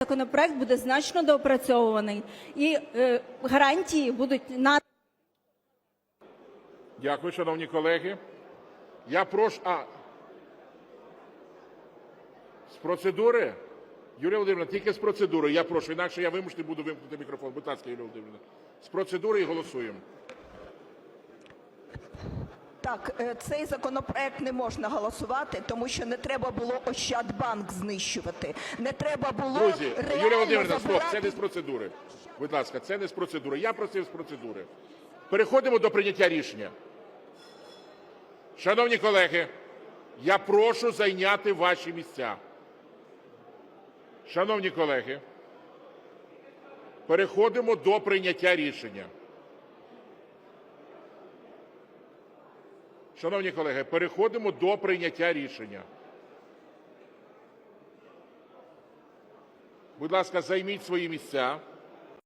законопроект буде значно доопрацьований і е, гарантії будуть на Дякую, шановні колеги. Я прошу. А з процедури? Юлія Володимирівна, тільки з процедури. Я прошу, інакше я вимушений буду вимкнути мікрофон. Будь ласка, Юлія Володимирівна. З процедури і голосуємо. Так, е, цей законопроект не можна голосувати, тому що не треба було Ощадбанк знищувати. Не треба було Друзі, реально Юлія Володимирівна, стоп, забирати це не з процедури. Будь ласка, це не з процедури. Я просив з процедури. Переходимо до прийняття рішення. Шановні колеги, я прошу зайняти ваші місця. Шановні колеги, переходимо до прийняття рішення. Шановні колеги, переходимо до прийняття рішення. Будь ласка, займіть свої місця.